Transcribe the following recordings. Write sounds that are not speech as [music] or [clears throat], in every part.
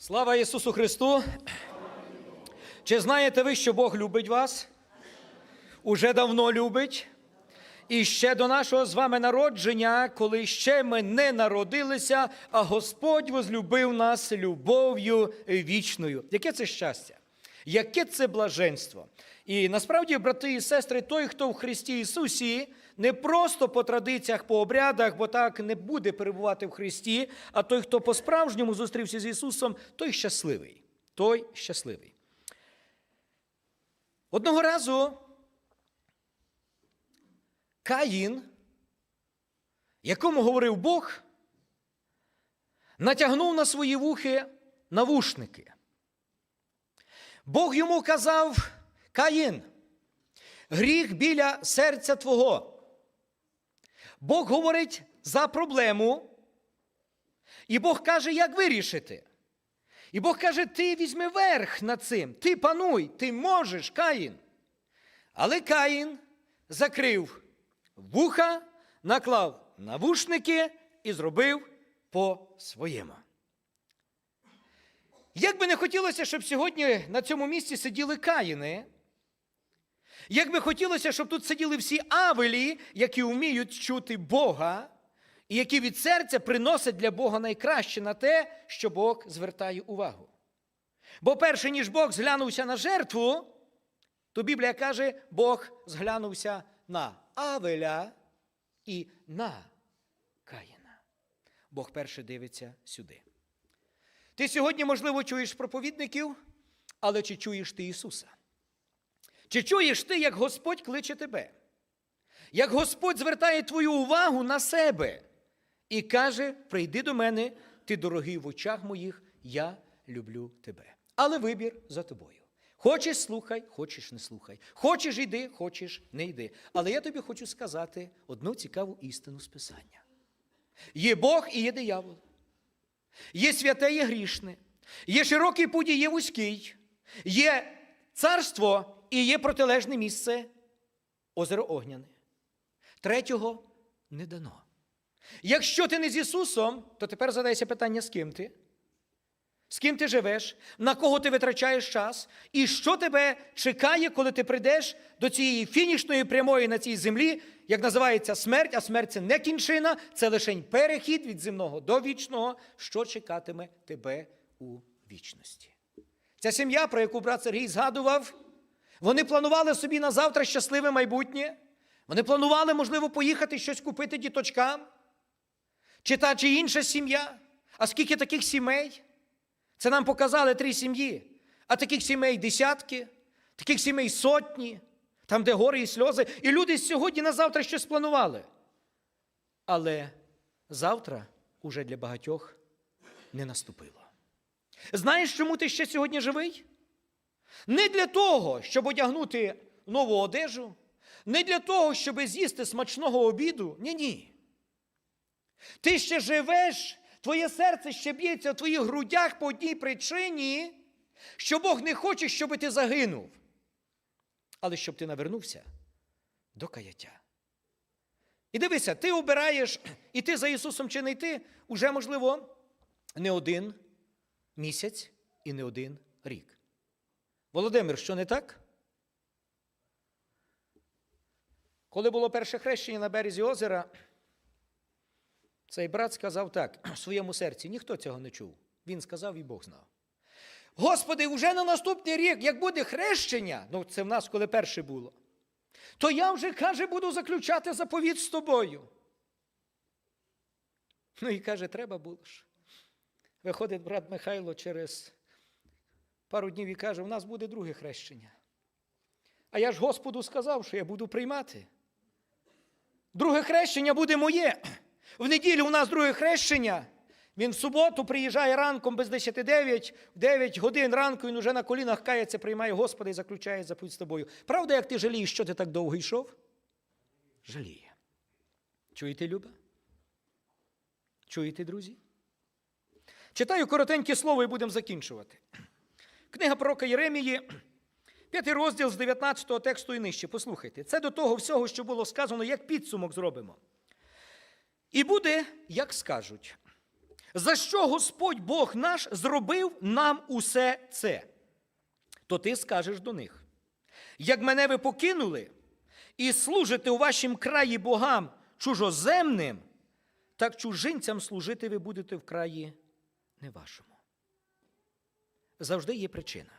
Слава Ісусу Христу! Чи знаєте ви, що Бог любить вас? Уже давно любить. І ще до нашого з вами народження, коли ще ми не народилися, а Господь возлюбив нас любов'ю вічною. Яке це щастя? Яке це блаженство? І насправді, брати і сестри, той, хто в Христі Ісусі, не просто по традиціях, по обрядах, бо так не буде перебувати в Христі, а той, хто по-справжньому зустрівся з Ісусом, той щасливий. Той щасливий. Одного разу Каїн, якому говорив Бог, натягнув на свої вухи навушники. Бог йому казав, Каїн, гріх біля серця твого. Бог говорить за проблему, і Бог каже, як вирішити. І Бог каже, ти візьми верх над цим, ти пануй, ти можеш, Каїн. Але Каїн закрив вуха, наклав навушники і зробив по своєму. Як би не хотілося, щоб сьогодні на цьому місці сиділи каїни, як би хотілося, щоб тут сиділи всі авелі, які вміють чути Бога, і які від серця приносять для Бога найкраще на те, що Бог звертає увагу. Бо перше, ніж Бог зглянувся на жертву, то Біблія каже, Бог зглянувся на Авеля і на Каїна. Бог перше дивиться сюди. Ти сьогодні, можливо, чуєш проповідників, але чи чуєш ти Ісуса? Чи чуєш ти, як Господь кличе тебе? Як Господь звертає твою увагу на себе і каже: прийди до мене, ти дорогий в очах моїх, я люблю тебе. Але вибір за тобою. Хочеш слухай, хочеш не слухай. Хочеш йди, хочеш не йди. Але я тобі хочу сказати одну цікаву істину з Писання. Є Бог і є диявол. Є святе, є грішне, є широкий путь, і є вузький, є царство і є протилежне місце озеро Огняне. Третього не дано. Якщо ти не з Ісусом, то тепер задайся питання, з ким ти? З ким ти живеш, на кого ти витрачаєш час, і що тебе чекає, коли ти прийдеш до цієї фінішної прямої на цій землі, як називається смерть, а смерть це не кінчина, це лише перехід від земного до вічного, що чекатиме тебе у вічності. Ця сім'я, про яку брат Сергій згадував, вони планували собі на завтра щасливе майбутнє. Вони планували, можливо, поїхати щось купити діточкам, чи та чи інша сім'я. А скільки таких сімей? Це нам показали три сім'ї, а таких сімей десятки, таких сімей сотні, там, де гори і сльози. І люди сьогодні на завтра щось планували. Але завтра уже для багатьох не наступило. Знаєш, чому ти ще сьогодні живий? Не для того, щоб одягнути нову одежу, не для того, щоб з'їсти смачного обіду. Ні, ні. Ти ще живеш Твоє серце ще б'ється в твоїх грудях по одній причині, що Бог не хоче, щоб ти загинув, але щоб ти навернувся до каяття. І дивися, ти обираєш іти за Ісусом чи не йти, уже, можливо, не один місяць і не один рік. Володимир, що не так? Коли було перше хрещення на березі озера, цей брат сказав так в своєму серці, ніхто цього не чув. Він сказав і Бог знав. Господи, вже на наступний рік, як буде хрещення, ну це в нас коли перше було, то я вже, каже, буду заключати заповіт з тобою. Ну і каже, треба було ж. Виходить брат Михайло через пару днів і каже, у нас буде друге хрещення. А я ж Господу сказав, що я буду приймати. Друге хрещення буде моє. В неділю у нас друге хрещення. Він в суботу приїжджає ранком без 10-9, в 9 годин ранку він уже на колінах кається, приймає Господа і заключає заповідь з тобою. Правда, як ти жалієш, що ти так довго йшов? Жаліє. Чуєте, Люба? Чуєте, друзі? Читаю коротеньке слово і будемо закінчувати. Книга пророка Єремії, п'ятий розділ з 19 тексту і нижче. Послухайте, це до того всього, що було сказано, як підсумок зробимо. І буде, як скажуть. За що Господь Бог наш зробив нам усе це? То ти скажеш до них: як мене ви покинули і служите у вашім краї богам чужоземним, так чужинцям служити ви будете в краї не вашому. Завжди є причина.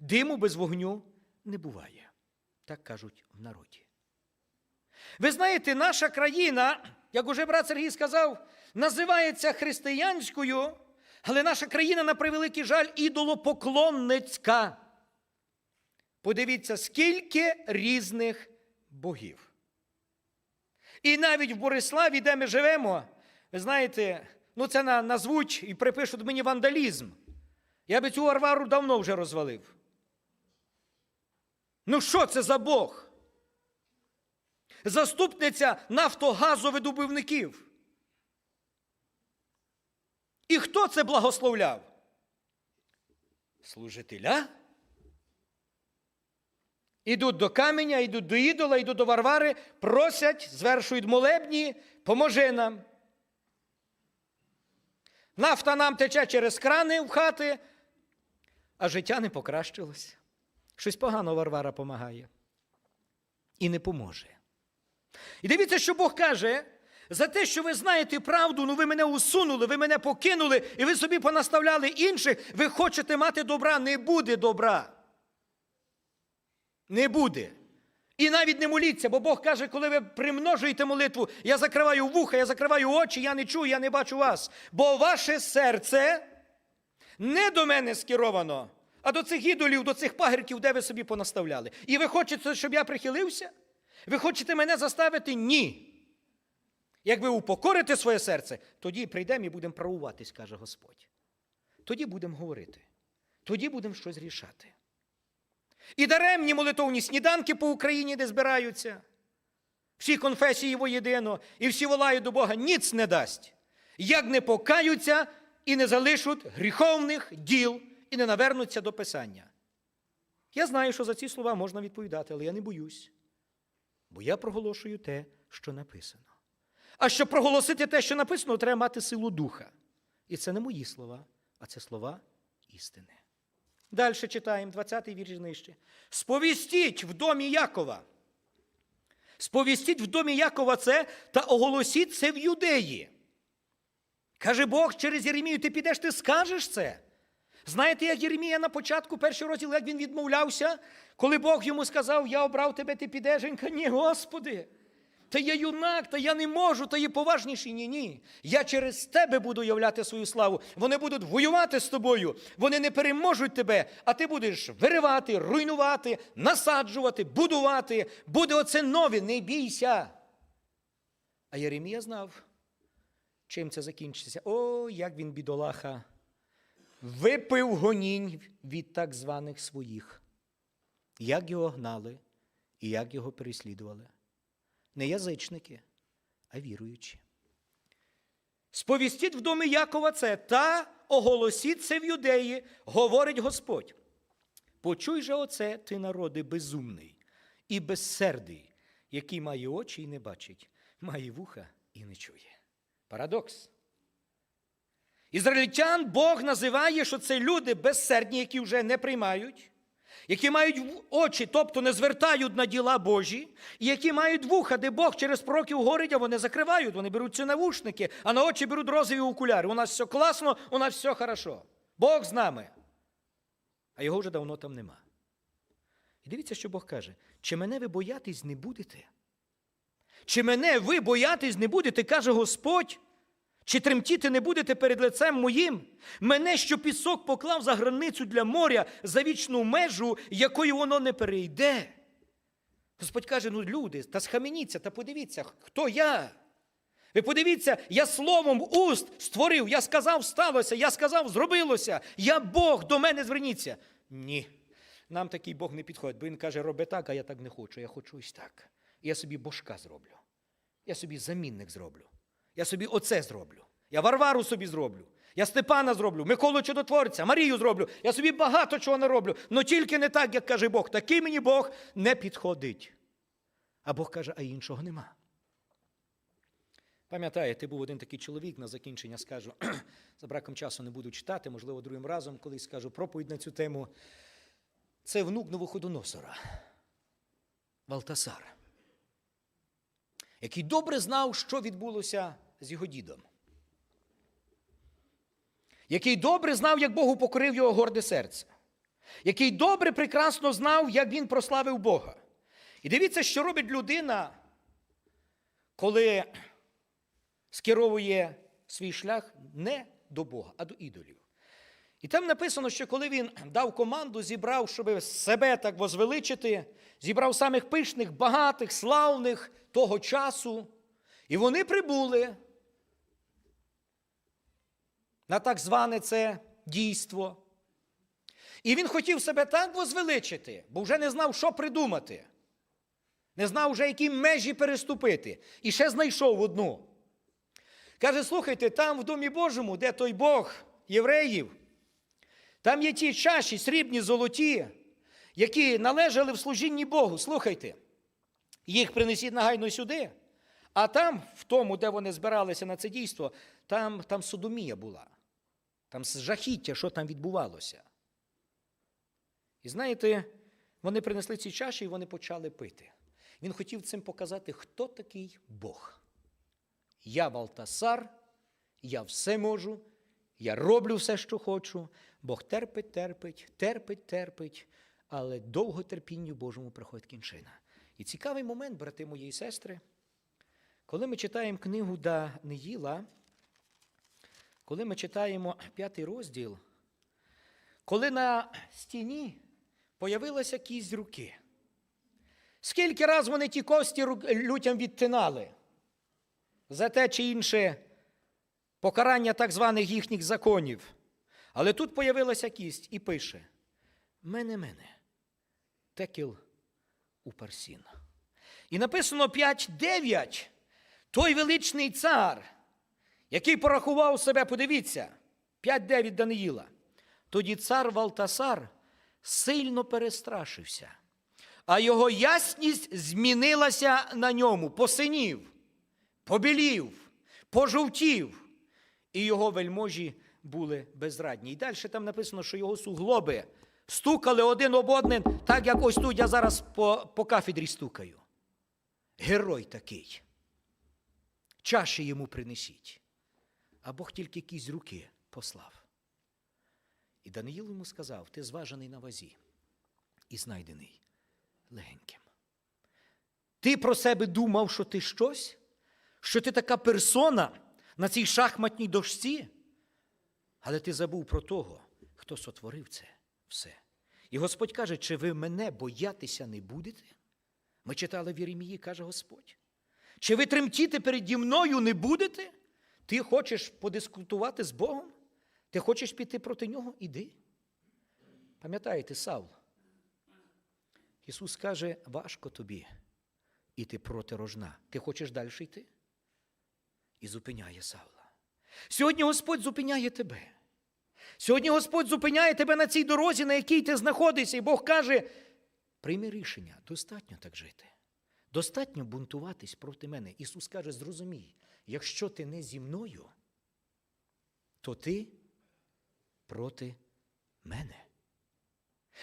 Диму без вогню не буває, так кажуть в народі. Ви знаєте, наша країна, як уже брат Сергій сказав, називається християнською, але наша країна, на превеликий жаль, ідолопоклонницька. Подивіться, скільки різних богів. І навіть в Бориславі, де ми живемо, ви знаєте, ну це назвуть і припишуть мені вандалізм. Я би цю Варвару давно вже розвалив. Ну що це за Бог? Заступниця нафтогазовидобувників. І хто це благословляв? Служителя? Ідуть до каменя, йдуть до ідола, йдуть до Варвари, просять, звершують молебні, поможи нам. Нафта нам тече через крани в хати, а життя не покращилось. Щось погано Варвара помагає. І не поможе. І дивіться, що Бог каже: за те, що ви знаєте правду, ну ви мене усунули, ви мене покинули, і ви собі понаставляли інших, ви хочете мати добра, не буде добра. Не буде. І навіть не моліться, бо Бог каже, коли ви примножуєте молитву, я закриваю вуха, я закриваю очі, я не чую, я не бачу вас. Бо ваше серце не до мене скеровано, а до цих ідолів, до цих пагірків, де ви собі понаставляли. І ви хочете, щоб я прихилився? Ви хочете мене заставити? Ні. Як ви упокорите своє серце, тоді прийдемо і будемо правуватись, каже Господь. Тоді будемо говорити. Тоді будемо щось рішати. І даремні молитовні сніданки по Україні, де збираються. Всі конфесії воєдино, і всі волають до Бога, ніц не дасть. Як не покаються і не залишуть гріховних діл і не навернуться до Писання. Я знаю, що за ці слова можна відповідати, але я не боюсь. Бо я проголошую те, що написано. А щоб проголосити те, що написано, треба мати силу духа. І це не мої слова, а це слова істини. Далі читаємо 20-й вірш нижче. Сповістіть в домі Якова. Сповістіть в домі Якова це та оголосіть це в юдеї. Каже Бог через Єремію, ти підеш, ти скажеш це. Знаєте, як Єремія на початку першого розділу, як він відмовлявся, коли Бог йому сказав, я обрав тебе, ти підеш, він каже, ні, Господи, та я юнак, та я не можу, та є поважніший. Ні, ні. Я через тебе буду являти свою славу. Вони будуть воювати з тобою, вони не переможуть тебе, а ти будеш виривати, руйнувати, насаджувати, будувати. Буде оце нове, не бійся. А Єремія знав, чим це закінчиться. О, як він, бідолаха, випив гонінь від так званих своїх. Як його гнали і як його переслідували. Не язичники, а віруючі. Сповістіть в домі Якова це та оголосіть це в юдеї, говорить Господь. Почуй же оце, ти народи безумний і безсердий, який має очі і не бачить, має вуха і не чує. Парадокс. Ізраїльтян Бог називає, що це люди безсердні, які вже не приймають, які мають очі, тобто не звертають на діла Божі, і які мають вуха, де Бог через пророків говорить, а вони закривають, вони беруть ці навушники, а на очі беруть розові окуляри. У нас все класно, у нас все хорошо. Бог з нами. А його вже давно там нема. І дивіться, що Бог каже: чи мене ви боятись не будете? Чи мене ви боятись не будете, каже Господь. Чи тремтіти не будете перед лицем моїм? Мене, що пісок поклав за границю для моря, за вічну межу, якою воно не перейде. Господь каже: ну, люди, та схаменіться, та подивіться, хто я? Ви подивіться, я словом уст створив, я сказав, сталося, я сказав, зробилося. Я Бог, до мене зверніться. Ні. Нам такий Бог не підходить, бо він каже, роби так, а я так не хочу. Я хочу ось так. Я собі божка зроблю. Я собі замінник зроблю. Я собі оце зроблю. Я Варвару собі зроблю. Я Степана зроблю, Миколу Чудотворця, Марію зроблю. Я собі багато чого не роблю. але тільки не так, як каже Бог. Такий мені Бог не підходить. А Бог каже, а іншого нема. Пам'ятаєте, був один такий чоловік на закінчення скажу, [clears throat] за браком часу не буду читати, можливо, другим разом колись скажу проповідь на цю тему. Це внук Новоходоносора, Валтасар, який добре знав, що відбулося з його дідом, який добре знав, як Богу покорив його горде серце, який добре, прекрасно знав, як він прославив Бога. І дивіться, що робить людина, коли скеровує свій шлях не до Бога, а до ідолів. І там написано, що коли він дав команду, зібрав, щоб себе так возвеличити, зібрав самих пишних, багатих, славних того часу, і вони прибули на так зване це дійство. І він хотів себе так возвеличити, бо вже не знав, що придумати. Не знав вже, які межі переступити. І ще знайшов одну. Каже: слухайте, там в Домі Божому, де той Бог євреїв, там є ті чаші, срібні, золоті, які належали в служінні Богу. Слухайте, їх принесіть нагайно сюди. А там, в тому, де вони збиралися на це дійство, там, там содомія була. Там жахіття, що там відбувалося. І знаєте, вони принесли ці чаші і вони почали пити. Він хотів цим показати, хто такий Бог. Я Валтасар, я все можу, я роблю все, що хочу. Бог терпить, терпить, терпить, терпить, але довго терпінню Божому приходить кінчина. І цікавий момент, брати мої і сестри, коли ми читаємо книгу Даниїла, коли ми читаємо п'ятий розділ, коли на стіні появилася кість руки. Скільки раз вони ті кості людям відтинали за те чи інше покарання так званих їхніх законів. Але тут появилася кість і пише: Мене, мене, текіл у парсін. І написано 5-9. Той величний цар, який порахував себе, подивіться, 5-9 Даниїла. Тоді цар Валтасар сильно перестрашився, а його ясність змінилася на ньому, посинів, побілів, пожовтів, і його вельможі були безрадні. І далі там написано, що його суглоби стукали один об один, так як ось тут я зараз по, по кафедрі стукаю. Герой такий. Чаші йому принесіть. А Бог тільки якісь руки послав. І Даниїл йому сказав: ти зважений на вазі і знайдений легеньким. Ти про себе думав, що ти щось, що ти така персона на цій шахматній дошці, але ти забув про того, хто сотворив це все. І Господь каже, чи ви мене боятися не будете? Ми читали в Єремії, каже Господь. Чи ви тремтіти переді мною не будете? Ти хочеш подискутувати з Богом? Ти хочеш піти проти нього? Іди. Пам'ятаєте, Савл? Ісус каже, важко тобі іти проти рожна. Ти хочеш далі йти? І зупиняє Савла. Сьогодні Господь зупиняє тебе. Сьогодні Господь зупиняє тебе на цій дорозі, на якій ти знаходишся, і Бог каже: прийми рішення, достатньо так жити. Достатньо бунтуватись проти мене. Ісус каже, зрозумій, якщо ти не зі мною, то ти проти мене.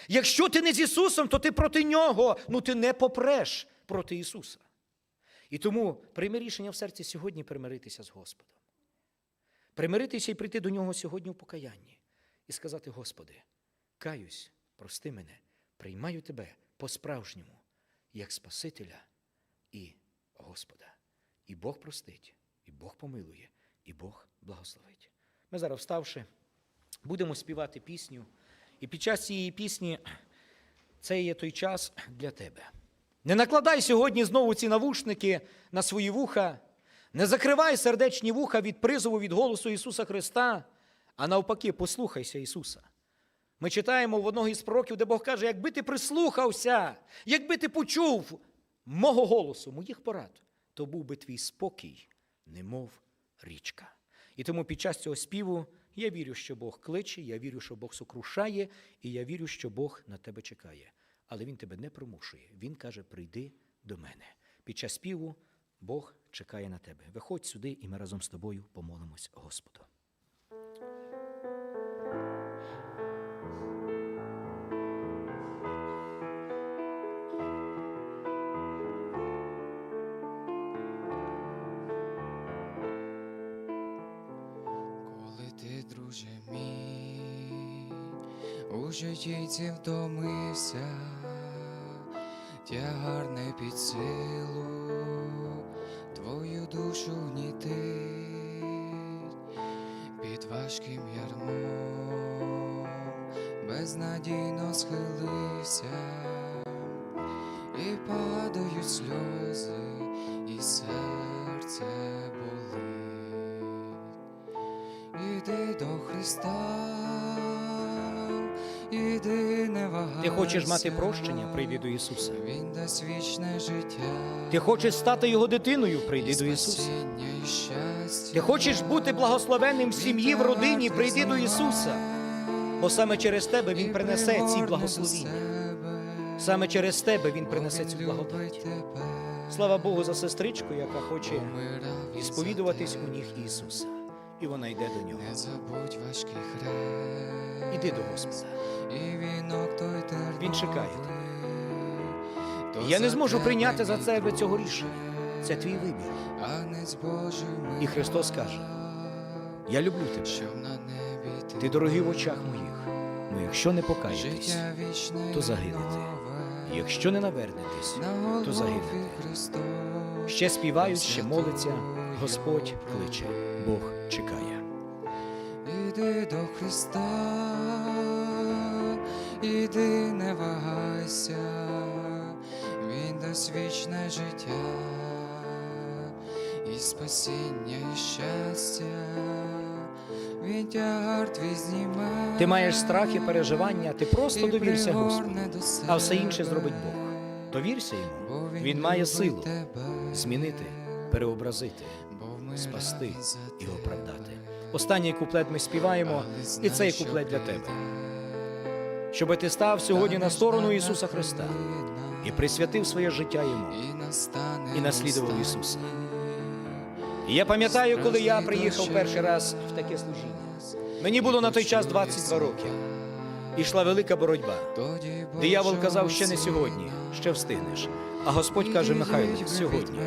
Якщо ти не з Ісусом, то ти проти Нього, ну ти не попреш проти Ісуса. І тому прийми рішення в серці сьогодні примиритися з Господом. Примиритися і прийти до нього сьогодні в покаянні і сказати: Господи, каюсь, прости мене, приймаю Тебе по-справжньому, як Спасителя і Господа. І Бог простить, і Бог помилує, і Бог благословить. Ми зараз, вставши, будемо співати пісню. І під час цієї пісні це є той час для тебе. Не накладай сьогодні знову ці навушники на свої вуха, не закривай сердечні вуха від призову від голосу Ісуса Христа, а навпаки, послухайся Ісуса. Ми читаємо в одного із пророків, де Бог каже, якби ти прислухався, якби ти почув мого голосу, моїх порад, то був би твій спокій, немов річка. І тому під час цього співу я вірю, що Бог кличе, я вірю, що Бог сокрушає, і я вірю, що Бог на тебе чекає. Але Він тебе не примушує. Він каже: прийди до мене. Під час співу Бог чекає на тебе. Виходь сюди, і ми разом з тобою помолимось Господу. Ці втомився, тягар не під силу, твою душу гнітить, під важким ярмом безнадійно схилився, і падають сльози, і серце болить. Іди до Христа, іди не вагайся. Ти хочеш мати прощення, прийди до Ісуса. Він дасть вічне життя. Ти хочеш стати Його дитиною, прийди до Ісуса. і. Ти хочеш бути благословенним в сім'ї, в родині, прийди до Ісуса. Бо саме через тебе Він принесе ці благословіння. Саме через тебе Він принесе цю благодать. Слава Богу за сестричку, яка хоче ісповідуватись у ніг Ісуса. І вона йде до нього. Не забудь важкий хрест. Іди до Господа. І вінок той. Він чекає То Я не зможу прийняти за себе цього рішення. Це твій вибір. І Христос каже: Я люблю тебе. Ти дорогий в очах моїх. Ну якщо не покаєтесь, то загинете. якщо не навернетесь, то загинете. Ще співають, ще моляться, Господь кличе, Бог чекає. Іди до Христа, іди не вагайся, Він дасть вічне життя, і спасіння, і щастя, Він тягар твій зніме. Ти маєш страх і переживання, ти просто довірся Господу, а все інше зробить Бог. Довірся йому. Він має силу змінити, переобразити, спасти і оправдати. Останній куплет ми співаємо, і цей куплет для тебе. Щоби ти став сьогодні на сторону Ісуса Христа і присвятив своє життя йому. і наслідував. Ісуса. І я пам'ятаю, коли я приїхав перший раз в таке служіння. Мені було на той час 22 роки. Ішла велика боротьба. Диявол казав, ще не сьогодні, ще встигнеш. А Господь каже, Михайло, сьогодні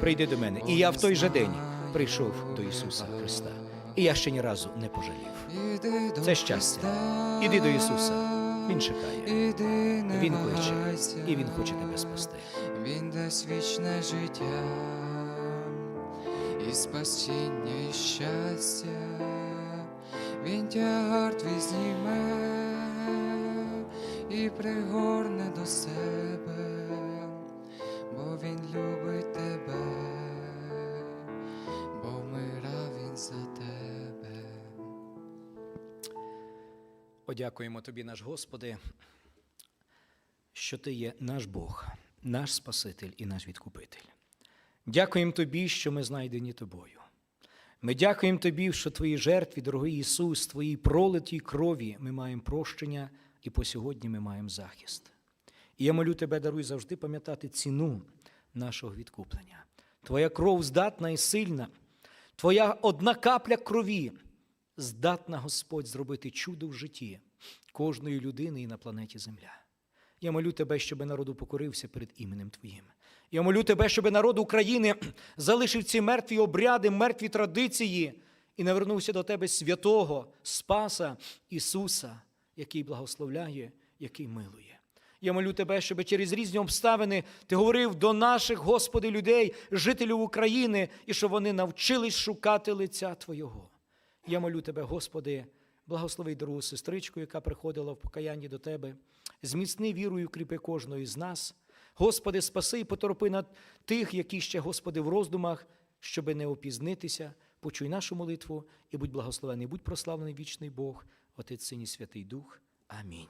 прийди до мене. І я в той же день прийшов до Ісуса Христа. І я ще ні разу не пожалів. Це щастя. Іди до Ісуса. Він чекає. Він кличе, і Він хоче тебе спасти. Він дасть вічне життя, і спасіння, і щастя, він тягар твій зніме і пригорне до себе, Подякуємо тобі, наш Господи, що ти є наш Бог, наш Спаситель і наш Відкупитель. Дякуємо тобі, що ми знайдені тобою. Ми дякуємо тобі, що твої жертві, дорогий Ісус, твоїй пролитій крові ми маємо прощення і по сьогодні ми маємо захист. І я молю тебе, даруй завжди пам'ятати ціну нашого відкуплення. Твоя кров здатна і сильна, твоя одна капля крові здатна Господь зробити чудо в житті кожної людини і на планеті Земля. Я молю тебе, щоб народ упокорився перед іменем Твоїм. Я молю тебе, щоб народ України [clears throat] залишив ці мертві обряди, мертві традиції і навернувся до тебе святого Спаса Ісуса, який благословляє, який милує. Я молю тебе, щоб через різні обставини ти говорив до наших, Господи, людей, жителів України, і щоб вони навчились шукати лиця Твого. Я молю тебе, Господи, благослови дорогу сестричку, яка приходила в покаянні до Тебе. Зміцни вірою, кріпи кожного із нас. Господи, спаси і поторопи на тих, які ще, Господи, в роздумах, щоби не опізнитися. Почуй нашу молитву і будь благословений, будь прославлений вічний Бог, Отець Син і Святий Дух. Амінь.